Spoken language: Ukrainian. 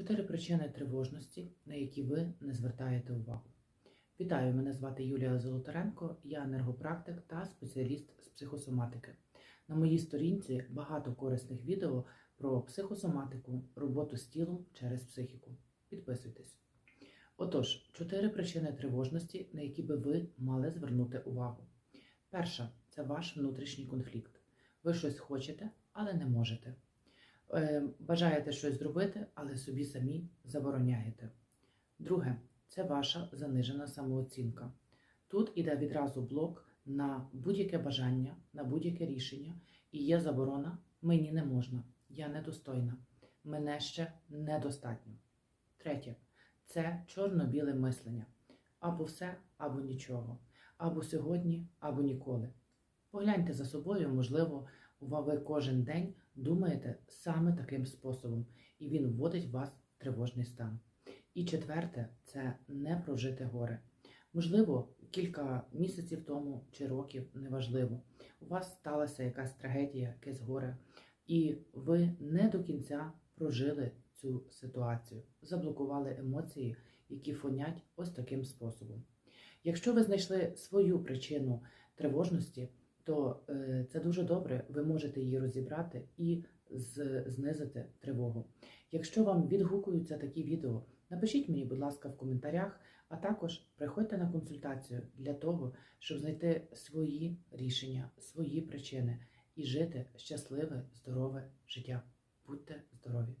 Чотири причини тривожності, на які ви не звертаєте увагу. Вітаю, мене звати Юлія Золотаренко, я енергопрактик та спеціаліст з психосоматики. На моїй сторінці багато корисних відео про психосоматику, роботу з тілом через психіку. Підписуйтесь. Отож, чотири причини тривожності, на які би ви мали звернути увагу. Перша це ваш внутрішній конфлікт. Ви щось хочете, але не можете. Е, Бажаєте щось зробити, але собі самі забороняєте. Друге це ваша занижена самооцінка. Тут іде відразу блок на будь-яке бажання, на будь-яке рішення, і є заборона мені не можна, я недостойна, мене ще недостатньо. Третє це чорно-біле мислення. Або все, або нічого, або сьогодні, або ніколи. Погляньте за собою, можливо, ви кожен день думаєте саме таким способом, і він вводить вас в тривожний стан. І четверте це непрожите горе. Можливо, кілька місяців тому чи років, неважливо, у вас сталася якась трагедія, якесь горе, і ви не до кінця прожили цю ситуацію, заблокували емоції, які фонять ось таким способом. Якщо ви знайшли свою причину тривожності, то е, це дуже добре, ви можете її розібрати і знизити тривогу. Якщо вам відгукуються такі відео, напишіть мені, будь ласка, в коментарях, а також приходьте на консультацію для того, щоб знайти свої рішення, свої причини і жити щасливе, здорове життя. Будьте здорові!